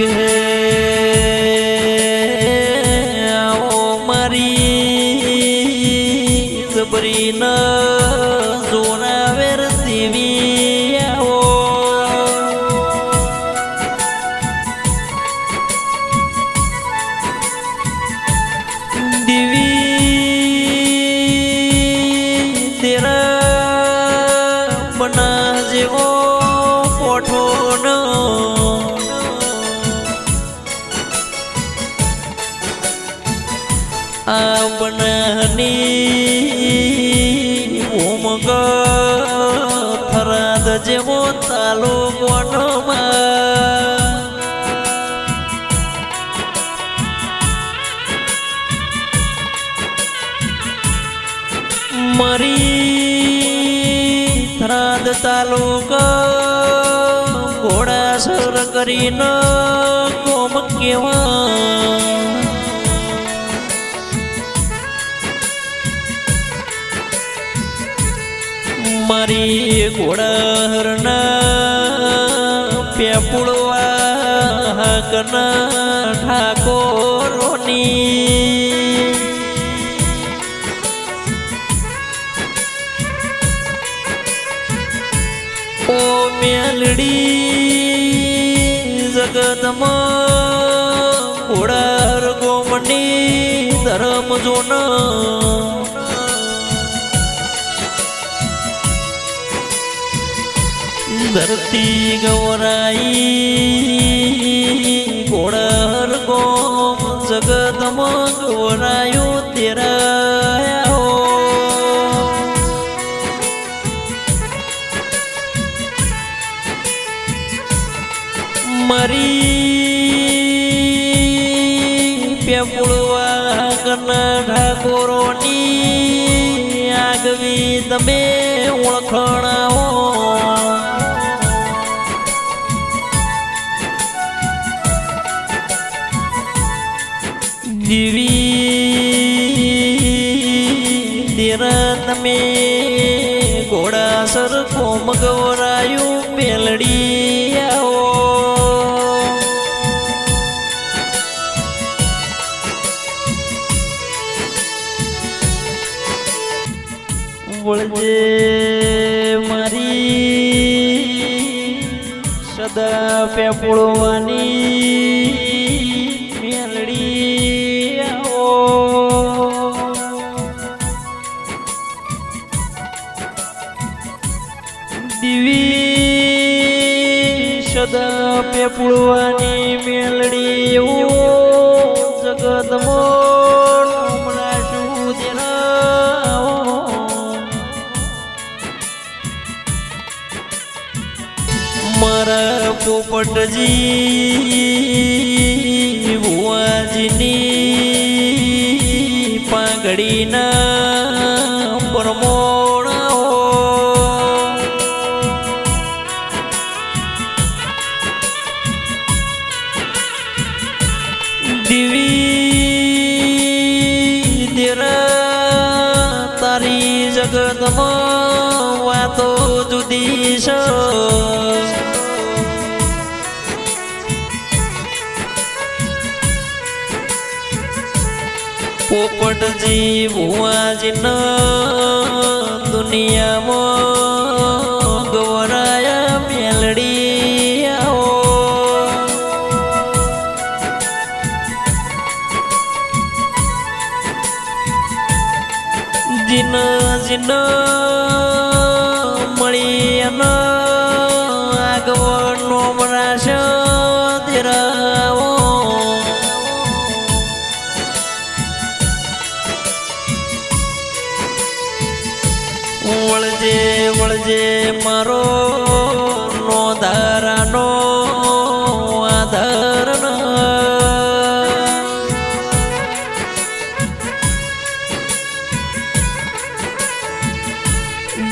કે આવો મારી જબરી ન કરીને કોમ કેવા મારી ઘોડાહરના પેપુડવા હાકના ઠાકોરોની જગતમાં ઘોડાર ગોમની ધરમ જોન ધરતી ગવરાઈ ઘોડાર ગોમ જગતમાં ગૌરાયું. તમે ઓળખણાઓ સદા પેપુળવાની મેલડી દિવી સદા પેપળવાની પોપટજી ભુવાજીની પાંગડીના પરમોણાઓ દિવી દેરા તારી જગતમાં વાતો જુદી છે. પોપટજી ન દુનિયામાં ગવરાયા મેલડી આવો. જીના જીન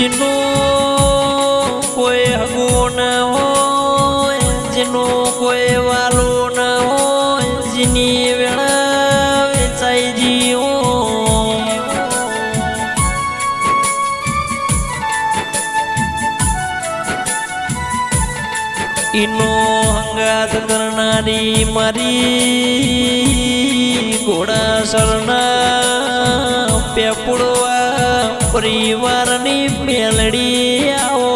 જેનો કોઈ હગો ના હોય જેનો કોઈ વાલો ના હોય, જેની વેળા વેચાઈ જીવો. ઈનો હંગાત કરનારી મારી ઘોડા સરના પરિવારની મેલડી આવો.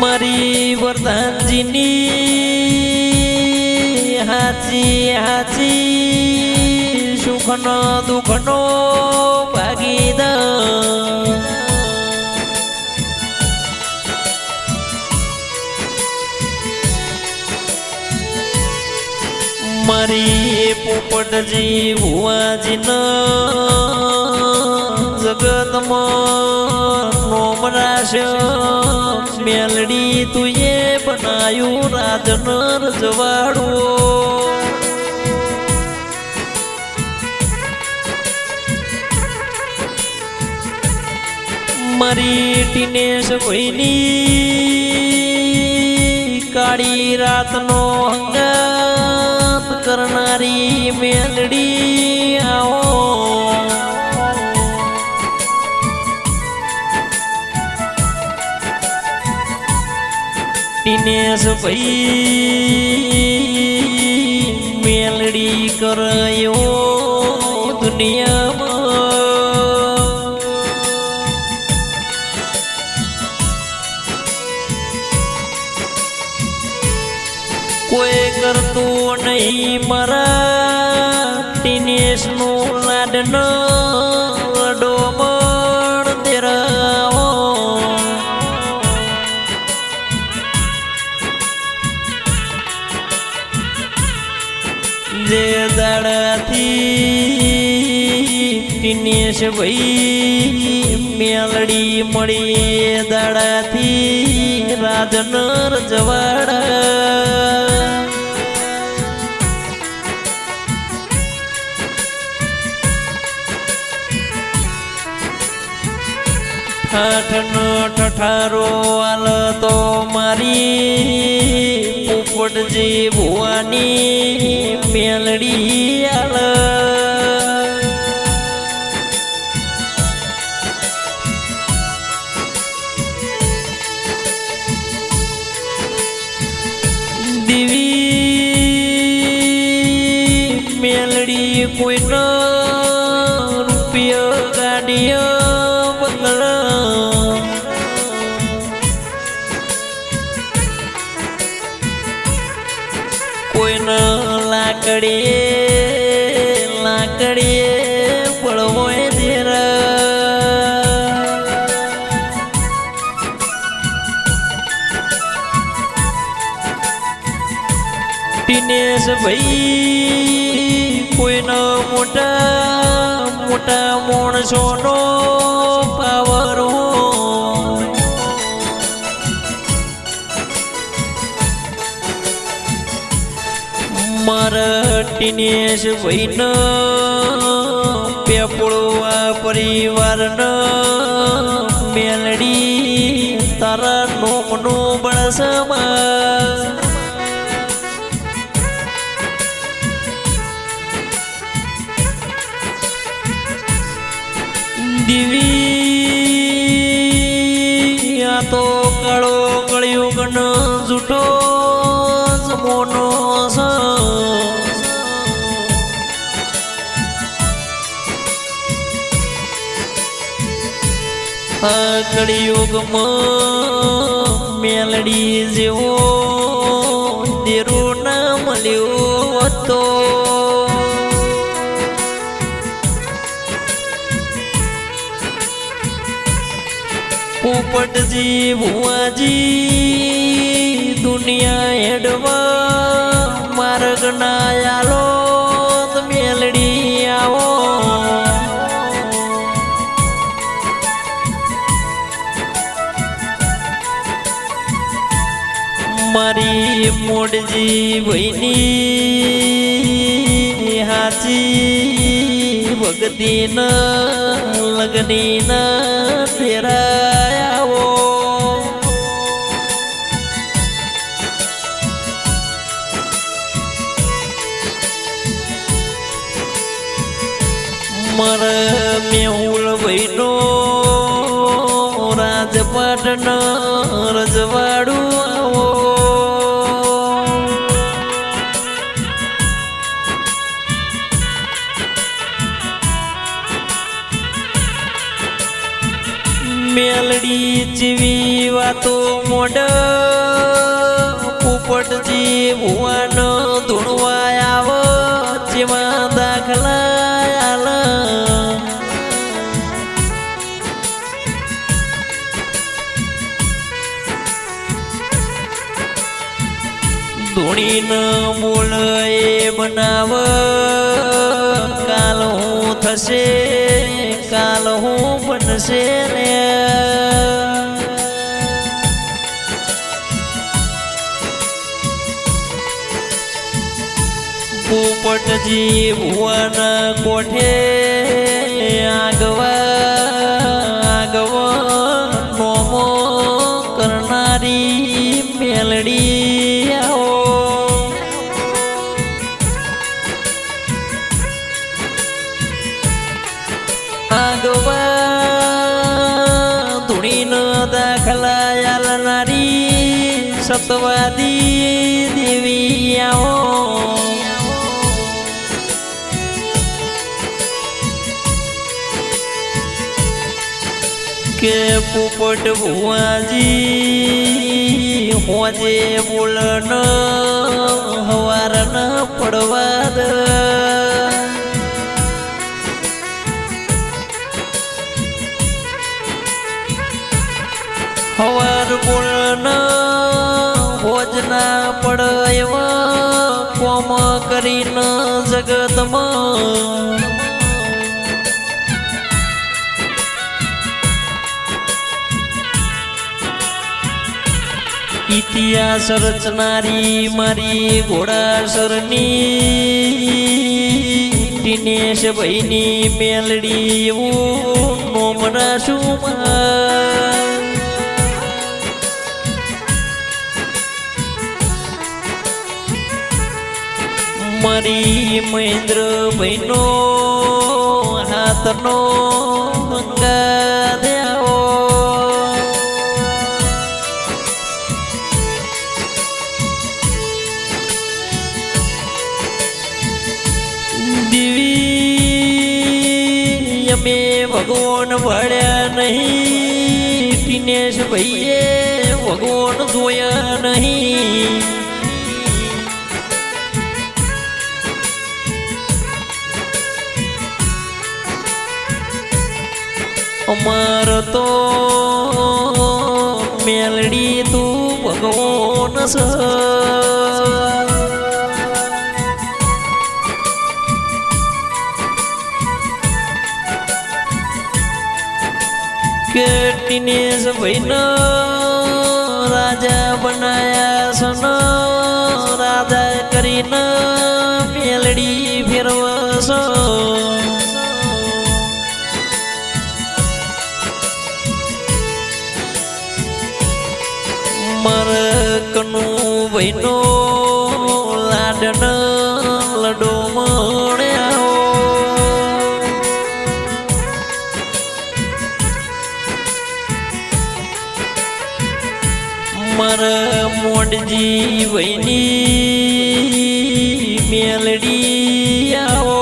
મારી વરદાનજીની હાચી હાચી સુખનો દુઃખનો ભાગીદાર. મારી પોપટજી ભુવાજીના જગતમાં નોમ રાશ મેલડી તુએ બનાયું રાજનર જવાડું મારી ટીનેશ ભાઈની કાળી રાતનો કરનારી મેલડી આવો. દિનેશ ભાઈ મેલડી કરાયો દુનિયામાં કરતું નહીં મરા ટીનેશ લાડનો ડોમણ તેરાવો. જે દાડાથી ટીનેશ ભાઈ મેલડી મળી દાડાથી રાજનર જવાડા. ઠઠનો ઠઠારો આલ તો મારી પોપટજી ભુવાની મેલડી આલ. દિવી મેલડી કોઈનો રૂપિયો ગાડીયો લાકડીએ લાકડીએ પડવો ધીર દિનેશ ભાઈ કોઈના મોટા મોટા માણસોનો પાવર ટીનેશ ભાઈનો પેપળવા પરિવારનો મેલડી તારા નોમનો બળસમાં કળિયુગમાં મેલડી જેવો દેરો ના મળ્યો હતો. પોપટજી ભુવાજી દુનિયા એડવા માર્ગ ના આલો. મારી મોડજી વૈની હાચી ભગતી ન લગની ન ફેરાયાવો. મર મેહુલ વૈનો રાજપાટના રજવાડું જેવી વાતો મોડ પોપટજી ભુવન ધૂણવા આવો, જેમાં દાખલા આલા ધૂણીન બોલ એ બનાવ, કાલ હું થશે, કાલ હું બનશે ને. પોપટજી ભુવન કોઠે આગવા આગવા નોમો કરનારી મેલડી આગવા ધૂણીન દાખલા આલનારી સતવાદી દેવી આવો પોપટ ભુવાજી હોજે બોલન હવાર ન પડવા દ. હવાર બોલન હોજ ના પડ એવા, કોમ કરીને જગતમાં. ઇતિહાસ રચનારી મારી ઘોડાસરની દિનેશ ભાઈની મેલડી એવું નોમ રાશું મારી મહેન્દ્ર ભાઈનો હાથનો મંગા દિનેશ ભાઈએ ભગવાન જોયા નહીં. અમાર તો મેલડી તું ભગવાન સ દિનેશ રાજા બનાયા સન રાજા કરીને મેલડી ફેરવસ મર ભાઈનો લાડન લડો મળ્યા મોડજી વૈની મેલડી આવો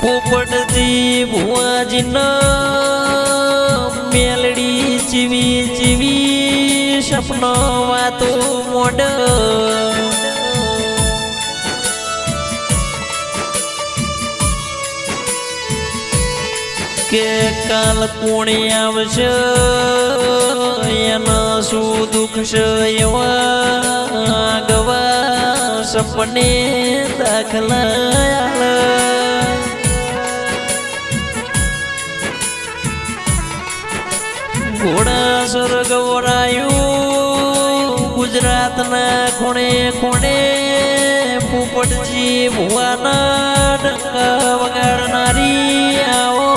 પોપટજી ભુવાજીના મેલડી ચીવી ચીવી સપનો વાતો મોડ કે કાલ કોણી આવશે, એના શું દુઃખ છે એવા ગવા સપને દાખલા ઘોડા સ્વર્ગવરાયું ગુજરાતના ખૂણે ખૂણે પોપટજી ભુવાના ડંકા વગાડનારી આવો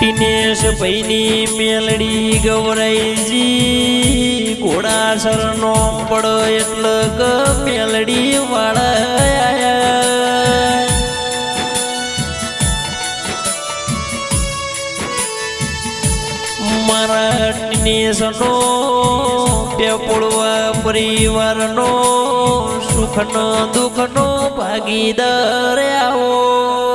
દિનેશ ભાઈની મેલડી ગૌરાઈજી ઘોડાસર નો પડો એટલે ક મેલડી વાળા મારા ટીનેશનો પેપોળવા પરિવારનો સુખનો દુઃખનો ભાગીદાર આવો.